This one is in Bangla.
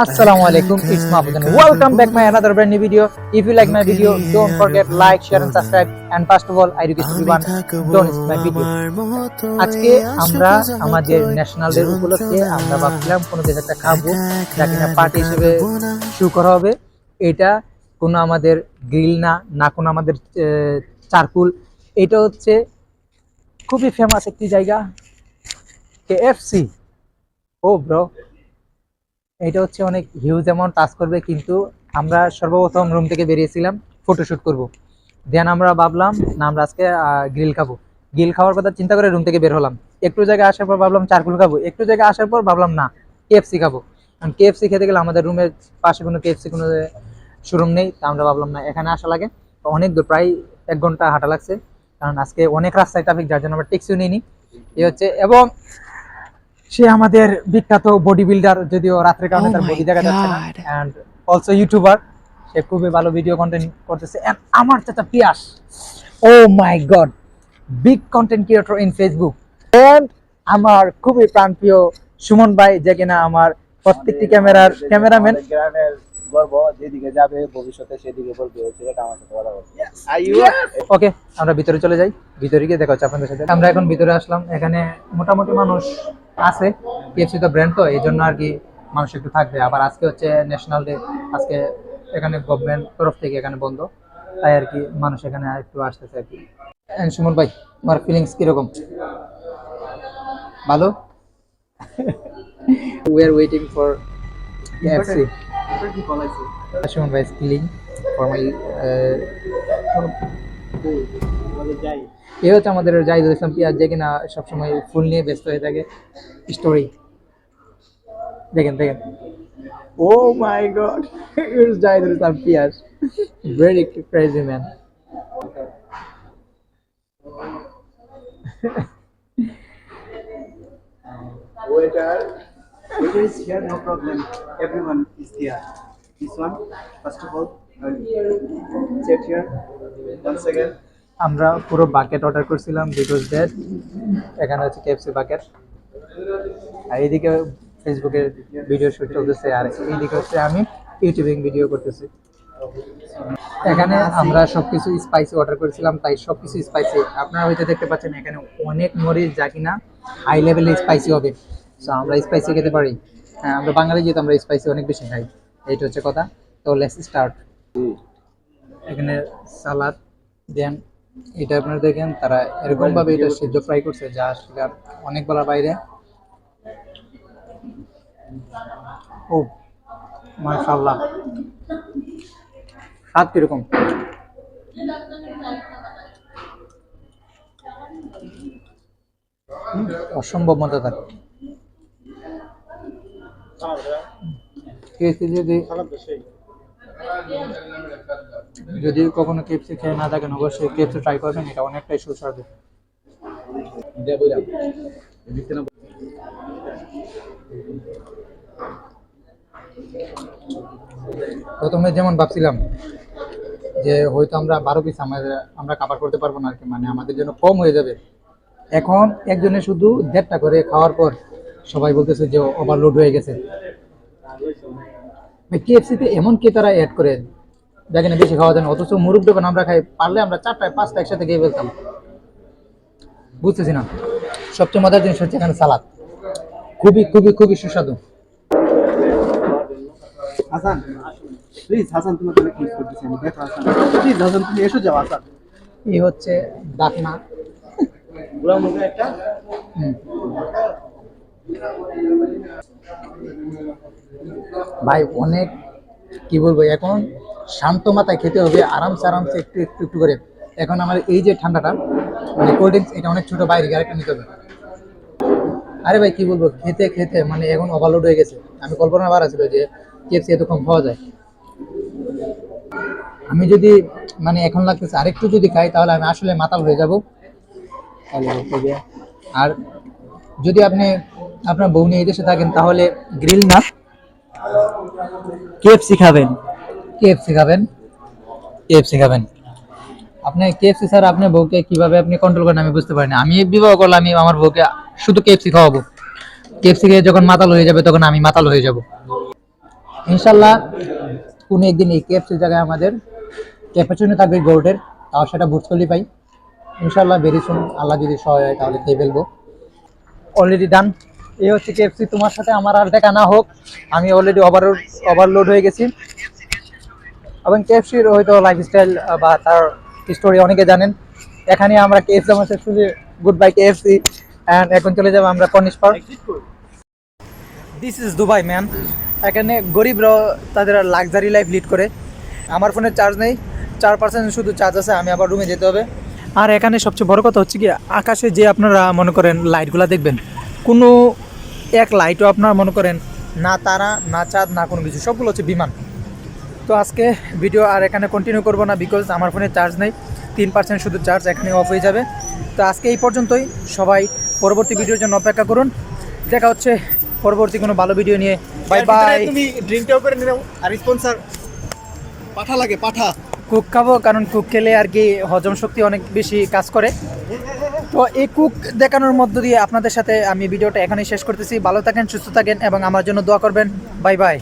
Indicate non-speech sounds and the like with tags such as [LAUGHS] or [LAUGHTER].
Assalamu alaikum, it's Mahfuzan. Welcome back my another brand new video. If you like my video, don't forget like, share and subscribe. And first of all, I request everyone, don't skip my video. আজকে আমরা আমাদের ন্যাশনাল ডে উপলক্ষে আমরা ভাবছিলাম কোনো কিছু একটা খাব যা কিনা পার্টি হিসেবে শুরু করা হবে এটা কোনো আমাদের গ্রিল না না কোনো আমাদের চারকুল এটা হচ্ছে খুবই ফেমাস একটি জায়গা কেএফসি ও ব্রো এটা হচ্ছে অনেক হিউজ অ্যামাউন্ট টাচ করবে, কিন্তু আমরা সর্বপ্রথম রুম থেকে বেরিয়েছিলাম ফটোশ্যুট করব। দেন আমরা ভাবলাম, না, আমরা আজকে গ্রিল খাব। গ্রিল খাওয়ার কথা চিন্তা করে রুম থেকে বের হলাম। একটু জায়গায় আসার পর ভাবলাম, চারকুল খাব। একটু জায়গায় আসার পর ভাবলাম, না কেএফসি খাব। কারণ কেএফসি খেতে গেলে আমাদের রুমের পাশে কোনো কেএফসি কোনো শোরুম নেই, তা আমরা ভাবলাম, না, এখানে আসা লাগে। অনেক দূর, প্রায় এক ঘণ্টা হাঁটা লাগছে। কারণ আজকে অনেক রাস্তায় ট্রাফিক যার জন্য আমরা ট্যাক্সিও নিইনি। এ হচ্ছে, এবং সে আমাদের বিখ্যাত বডি বিল্ডার যদিও রাত্রে কারণে Oh তার বডি দেখা যাচ্ছে না. অ্যান্ড অলসো ইউটিউবার সে খুবই ভালো ভিডিও কন্টেন্ট করতেছে। এন্ড আমার চাচা পিয়াস ও my god big content creator in Facebook and আমার খুবই প্রাণপ্রিয় সুমন ভাই যে কিনা আমার প্রত্যেকটি ক্যামেরার ক্যামেরাম্যান। গর্ব যেদিকে যাবে ভবিষ্যতে সেদিকে বলবে ওই ছেলেটা আমার সাথে কথা বলবে। ওকে আমরা ভিতরে চলে যাই। ভিতরে গিয়ে দেখা হচ্ছে আপনাদের সাথে। আমরা এখন ভিতরে আসলাম। এখানে মোটামুটি মানুষ আছে কেএফসি তো ব্র্যান্ড তো এই জন্য আর কি মানুষ একটু থাকবে। আবার আজকে হচ্ছে ন্যাশনাল ডে আজকে এখানে গভর্নমেন্ট তরফ থেকে এখানে বন্ধ। তাই আর কি মানুষ এখানে একটু আসতেছে আর কি। সুমন ভাই তোমার ফিলিংস কীরকম? ভালো? We are waiting for KFC Suman ভাই স্কিলিং ফর মাই এ হচ্ছে আমাদের জাহিদুল ইসলাম পিয়াজ যে কিনা সবসময় ফুল নিয়ে ব্যস্ত হয়ে থাকে। স্টোরি। দেখেন দেখেন। ও my god [LAUGHS] it's Jahidul Islam Piyaj. Very crazy man Waiter, waiter is here, no problem. Everyone is here. This one, first of all, check here. One second. আমরা পুরো বাকেট অর্ডার করছিলাম বিকজ দ্যাট এখানে হচ্ছে কেএফসি বাকেট আর এইদিকে ফেসবুকে ভিডিও শুট চলতেছে আর এইদিকে হচ্ছে আমি ইউটিউবিং ভিডিও করতেছি এখানে আমরা সবকিছু স্পাইসি অর্ডার করেছিলাম তাই সবকিছু স্পাইসি আপনারা হয়তো দেখতে পাচ্ছেন এখানে অনেক মরিচ যা কিনা হাই লেভেলে স্পাইসি হবে সো আমরা স্পাইসি খেতে পারি। হ্যাঁ আমরা বাঙালি যেহেতু আমরা স্পাইসি অনেক বেশি খাই, এইটা হচ্ছে কথা। তো লেটস স্টার্ট এখানে সালাদ দেন এটা আপনারা দেখেন, তারা এরকম ভাবে এটা সিদ্ধ ফ্রাই করছে, যা আসলে অনেক বলার বাইরে। ও, মাশাআল্লাহ। স্বাদ কীরকম? অসম্ভব মজাদার। যদি যদি কখনো কেএফসি খেয়ে না থাকেন, অবশ্যই কেএফসি ট্রাই করবেন, এটা অনেকটাই সুস্বাদু। প্রথমে যেমন ভাবছিলাম যে হয়তো আমরা বারো পিস আমাদের, আমরা কাভার করতে পারব না আর কি মানে আমাদের জন্য কম হয়ে যাবে। এখন একজনে শুধু দেড়টা করে খাওয়ার পর সবাই বলতেছে যে ওভারলোড হয়ে গেছে। কেএফসিতে এমন কে তারা অ্যাড করে? দেখেন বেশি খাওয়া যায় না অথচ মুরুখ দোকান আমরা খাই পারলে আমরা চারটায় পাঁচটা একসাথে খেয়ে ফেলতাম। বুঝতেছি না। সবচেয়ে মজার জিনিস হচ্ছে এখানে সালাদ। খুবই খুবই খুবই সুস্বাদু। হাসান প্লিজ হাসান তোমার জন্য ক্লিক করতেছি আমি। দেখো হাসান। প্লিজ হাসান তুমি এসো যাও হাসান। এই হচ্ছে ডাকনা। বুড়া মুখে একটা? হুম। ভাই অনেক কি বলব এখন শান্ত মাথায় খেতে হবে আরামসে আরামসে একটু একটু একটু করে। এখন আমার এই যে ঠান্ডাটা মানে কোল্ড ড্রিঙ্কস এটা অনেক ছোট বাইরে আরেকটা নিতে হবে। আরে ভাই কি বলব খেতে খেতে মানে এখন ওভারলোড হয়ে গেছে। আমি কল্পনা বাড়া ছিল যে কেএফসি এত কম খাওয়া যায়। আমি যদি মানে এখন লাগতেছে আরেকটু যদি খাই তাহলে আমি আসলে মাতাল হয়ে যাব। আর যদি আপনি আপনার বউ নিয়ে এই দেশে থাকেন তাহলে গ্রিল না কেএফসি খাবেন। কেএফসি খাবেন। কেএফসি খাবেন। আপনি কেএফসি স্যার আপনার বউকে কীভাবে আপনি কন্ট্রোল করেন আমি বুঝতে পারি না আমি বিবাহ করলে আমি আমার বউকে শুধু কেএফসি খাওয়াবো। কেএফসি খেয়ে যখন মাতাল হয়ে যাবে তখন আমি মাতাল হয়ে যাব। ইনশাল্লাহ কোনো একদিন এই কেএফসি জায়গায় আমাদের ক্যাপাচুনো থাকবে গোল্ডের তাও সেটা ভুটকলি পাই। ইনশাল্লাহ ভেরি সুন আল্লাহ যদি সহায় হয় তাহলে খেয়ে ফেলব। অলরেডি ডান এই হচ্ছে কেএফসি তোমার সাথে আমার আর দেখা না হোক। আমি অলরেডি ওভার ওভারলোড হয়ে গেছি। এবং কেএফসির হয়তো লাইফস্টাইল বা তার স্টোরি অনেকে জানেন। এখানে আমরা কেএফসি আমার শুধু গুড বাই কেএফসি অ্যান্ড এখন চলে যাব আমরা corniche park this is Dubai man এখানে গরিবরাও তাদের লাক্সারি লাইফ লিড করে। আমার ফোনে চার্জ নেই। চার পার্সেন্ট শুধু চার্জ আছে আমি আবার রুমে যেতে হবে। আর এখানে সবচেয়ে বড় কথা হচ্ছে কি আকাশে যে আপনারা মনে করেন লাইটগুলো দেখবেন কোনো এক লাইটও আপনারা মনে করেন না তারা না চাঁদ না কোনো কিছু সবগুলো হচ্ছে বিমান। তো আজকে ভিডিও আর এখানে কন্টিনিউ করব না বিকজ আমার ফোনে চার্জ নেই। তিন পার্সেন্ট শুধু চার্জ এখানে অফ হয়ে যাবে। তো আজকে এই পর্যন্তই। সবাই পরবর্তী ভিডিওর জন্য অপেক্ষা করুন। দেখা হচ্ছে পরবর্তী কোনো ভালো ভিডিও নিয়ে। বাই বাই তুমি ড্রিঙ্কটাও করে নিও। আর স্পন্সর পাঠা লাগে পাঠা। কুক খাব কারণ কুক খেলে আর কি হজম শক্তি অনেক বেশি কাজ করে। তো এই কুক দেখানোর মধ্য দিয়ে আপনাদের সাথে আমি ভিডিওটা এখানেই শেষ করতেছি। ভালো থাকেন, সুস্থ থাকেন এবং আমার জন্য দোয়া করবেন। Bye bye.